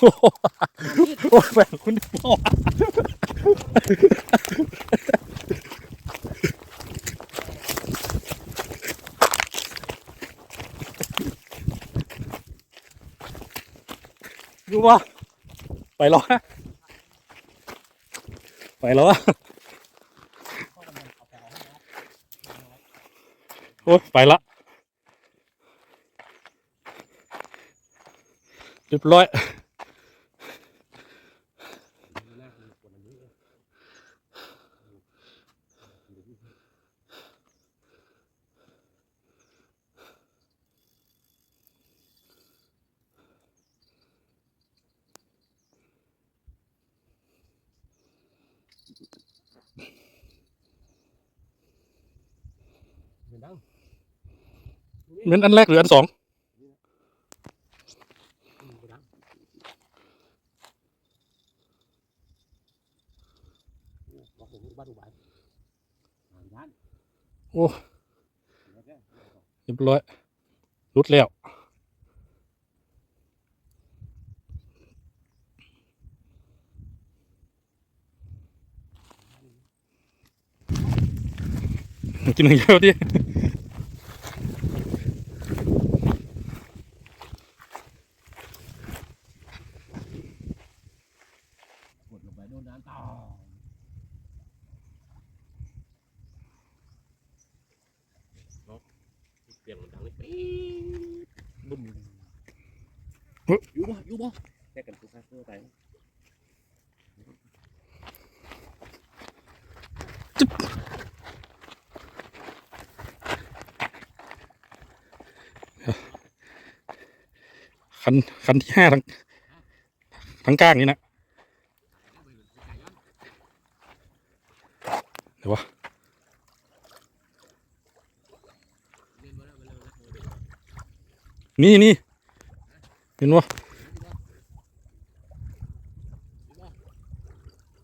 โอ้โหโอ้ยแฟนคุณพ่อดูว่าไปแล้วฮะไปแล้วอะโอ้ยไปละเรียบร้อย เป็นดังเหมือนอันแรกหรืออันสองเป็นดังบอกผมบ้านดูบ้านบ้านโอ้เรียบร้อยรุดแล้ว กินหนึ่งเดียวดิกดลงไปโดนน้ำต่อเสียงมันดังเลยปี๊ดบึ้มอยู่บ่อยู่บ่แค่กันทุกครั้งเพื่อไป คันคันที่ห้าทั้งทั้งก้างนี่นะเดี๋ยววะนี่นี่เห็นวะ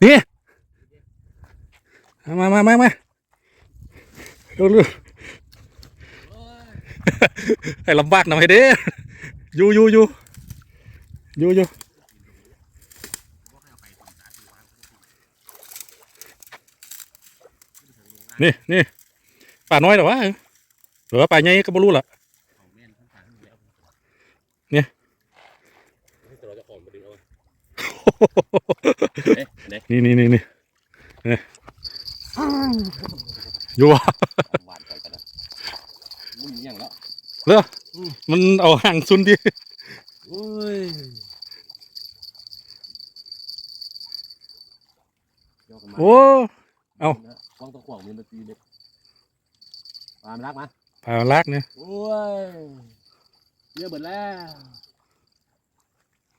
นี่มามามามาเร็วเร็วให้ลำบากหน่อยเด้ อยู่อยู่อยู่อยู่อยู่นี่นี่ป่าน้อยแต่ว่าหรือว่าป่าใหญ่ก็ไม่รู้ล่ะเนี่ยแต่เราจะขอมาดึงเอานี่นี่นี่นี่นี่อยู่วะหวานไปกันนะมึงยังแล้ว มันเอาห่างซุนดิโอ้ยย่อกันมาโอ้เอ้าวางตะขวางมีมาตีเด็กปามรักมาป่าลากเนี่ยโอ้ยเยอะเบิดแล้ว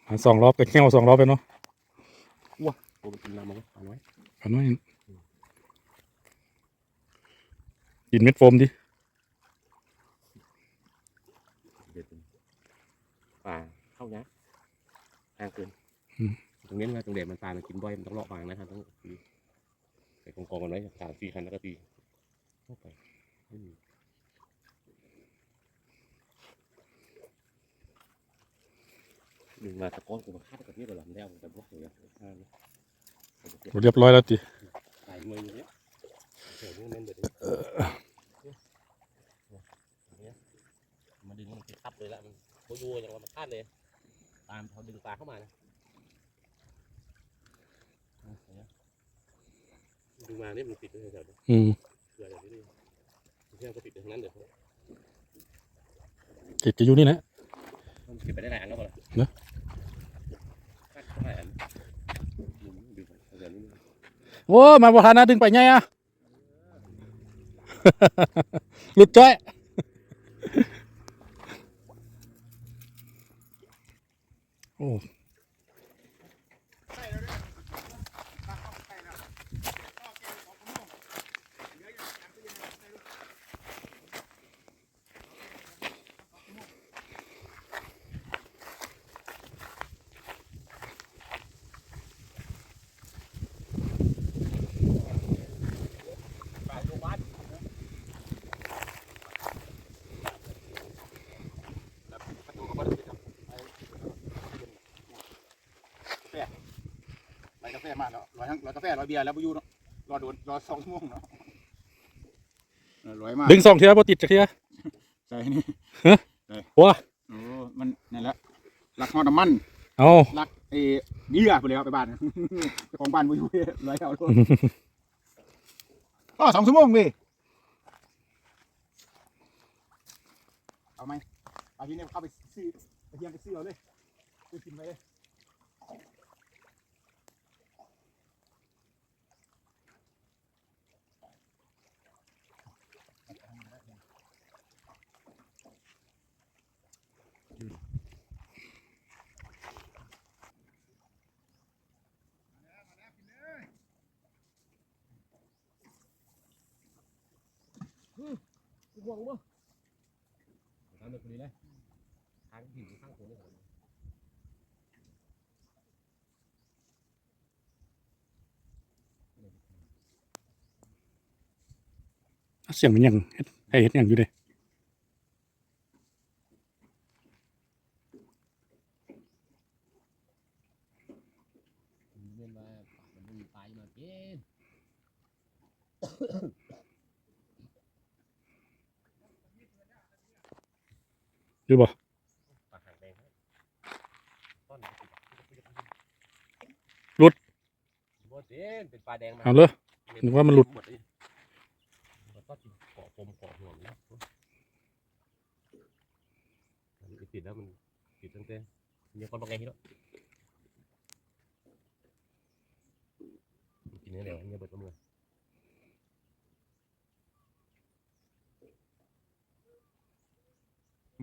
มาสองรอบก็แค่วสองรอบไปเนาะโอ้ไปกินน้ำมันเอาไว้ป่าน้อยกินเม็ดโฟมดิเด็ดป่าเข้าเนี้ย แพงเกินตรงนี้นะตรงเด็ดมันตายมันกินบ่อยมันต้องเลาะบางนะครับต้องตีใส่กองกองกันไว้สามสี่คันแล้วก็ตีเข้าไปไม่มีดึงมาตะก้อนกูมาคาดกับนี่กับลำแล้วมันจะบล็อกอย่างเงี้ยข้างนี้เรียบร้อยแล้วติใส่มืออย่างเงี้ยเดี๋ยวนี้มันเดือดมาดึงมันติดทับเลยละมันโคยูอย่างว่ามันคาดเลย ตามเขาดึงปลาเข้ามานะดึงมาเนี่ยมันติดเลยแถวนี้อืมเผื่ออย่างนี้เพื่อนก็ติดทั้งนั้นเดี๋ยวติดจะอยู่นี่นะมันติดไปได้หลายอันแล้วก็เนอะคาดหลยอันดึงเนี้โอ้มาบ่ทันนะดึงไปไงอะหลุดจ้อย โแฟมาแล้วร้อยทั้งร้อยกาแฟร้อยเบียร์แล้วไปอยู่เนาะรอโดนรอสองชั่วโมงเนาะเออร้อยมากดึงสองเทียบ่ติดจักเทียใส่นี่ว้าโอ้มันนั่นแหละรักฮอดน้ำมันเอารักเอเบียร์ไปเลยครับไปบ้านเจ้าของบ้านไปอยู่ร้อยเอาโลดก็สองชั่วโมงเว้ยเอาไหมเอาทีนี้เข้าไปซื้อไปเทียมไปซื้อเอาเลยซื้อกินไปเลย ห่วงบ่ทำแบบนี้เลยทางหินข้างโคนนี่เสียงมันหยังเฮ็ดให้เฮ็ดหยังอยู่เด้เรียนว่ามันมีปลายมาเก็น อยู่บ่ปลาหางแดงต้นบ่เต้นเป็นปลาแดงมาเอาเลยนึกว่ามันหลุดหมดเลยมันก็เกาะปมเกาะห่วงนะมันติดแล้วมันติดตั้งแต่มีคนบอกไงที่แล้วกินเนื้อเดี๋ยวเนี่ยเบิดตัวมือ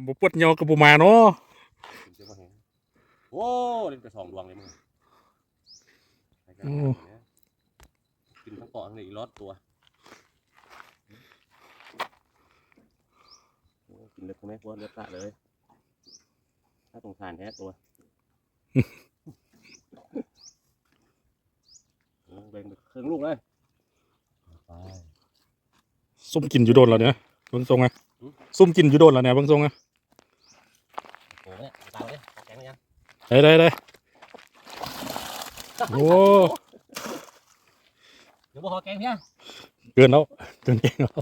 บ่ปวดเหยอกับบ่มาเนาะกินเจ้ามาแหงโอ้เล่นกระสองดวงเลยมึงกินทั้งเกาะทั้งเลยอีรอดตัวกินเลือดใช่ไหมพวกเลือดสะเลย ถ้าสงสารแท้ตัวแบ่งเครื่องลูกเลยไปซุ่มกินอยู่โดนแล้วเนี่ยเบิ่งทรงอะซุ่มกินอยู่โดนแล้วเนี่ยเบิ่งทรงอะโอ้ เนี่ยตายเลยแข็งยังได้ได้ได้โอ้เดี๋ยวบ่พอแกงเพียงเกินแล้วเกินเก่งแล้ว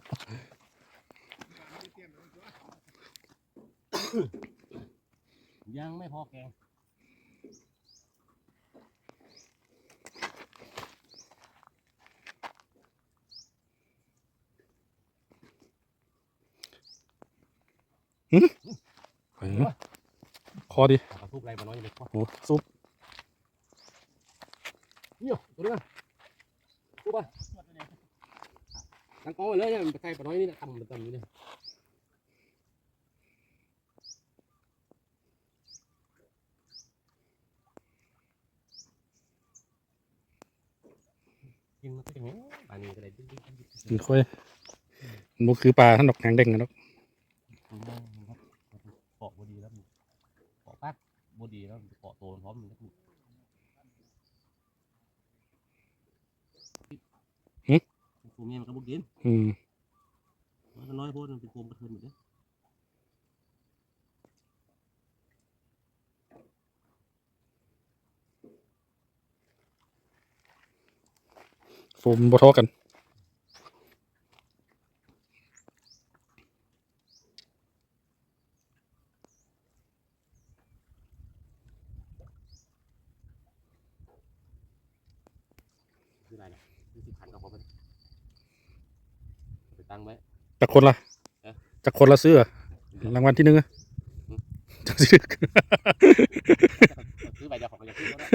ยังไม่พอแกงไปเนาะค อดิปลาทุบไรมาน้อยยังไม่พอโอ้ซุปเนี่ยตัวนี้ทุบป่ะตั้งกองไว้เลยเนี่ยมันใกล้ปลาน้อยนี่นะทำมันทำนี่เนี่ยกินมันก็อย่างนี้ปลานี้ก็ได้ดิ้นดิ้นดิ้นดิ้นกินค่อยมันบ่คือปลาท่านดอกหางแดงกันดอก บบดีแล้วเกาะโตพร้อมมันก็ตัวเมียมันก็บุกดินอืมมันน้อยโพดมันเป็นโคมกระเทือนหมดเลยโฟมบ่ทอกัน คืออะไรนะ ยี่สิบพันก็พอมันไปตั้งไว้ จากคนละเอ๊ะ จากคนละซื้ออะรางวัลที่หนึ่งอะจักสิซื้อใบเดียวของมันจะซื้อก็ได้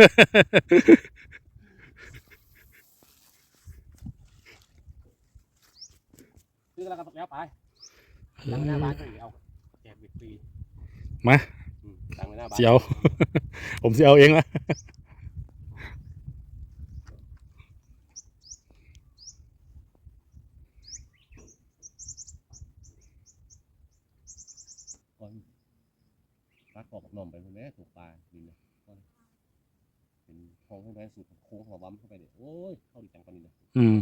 ซื้อแล้วก็แล้วไปตั้งไว้หน้าบ้านก็เอาแจกบิดฟรีมา อืมตั้งไว้หน้าบ้านสิเอาผมสิเอาเองละ ก่อนรักกอกหน่อมไปคนแม่ถูกปลาดีเลยเป็นคลองข้างในสุดโค้งหัววั้มเข้าไปเนี่ยโอ้ยเข้าดีจังกันนี่นะอืม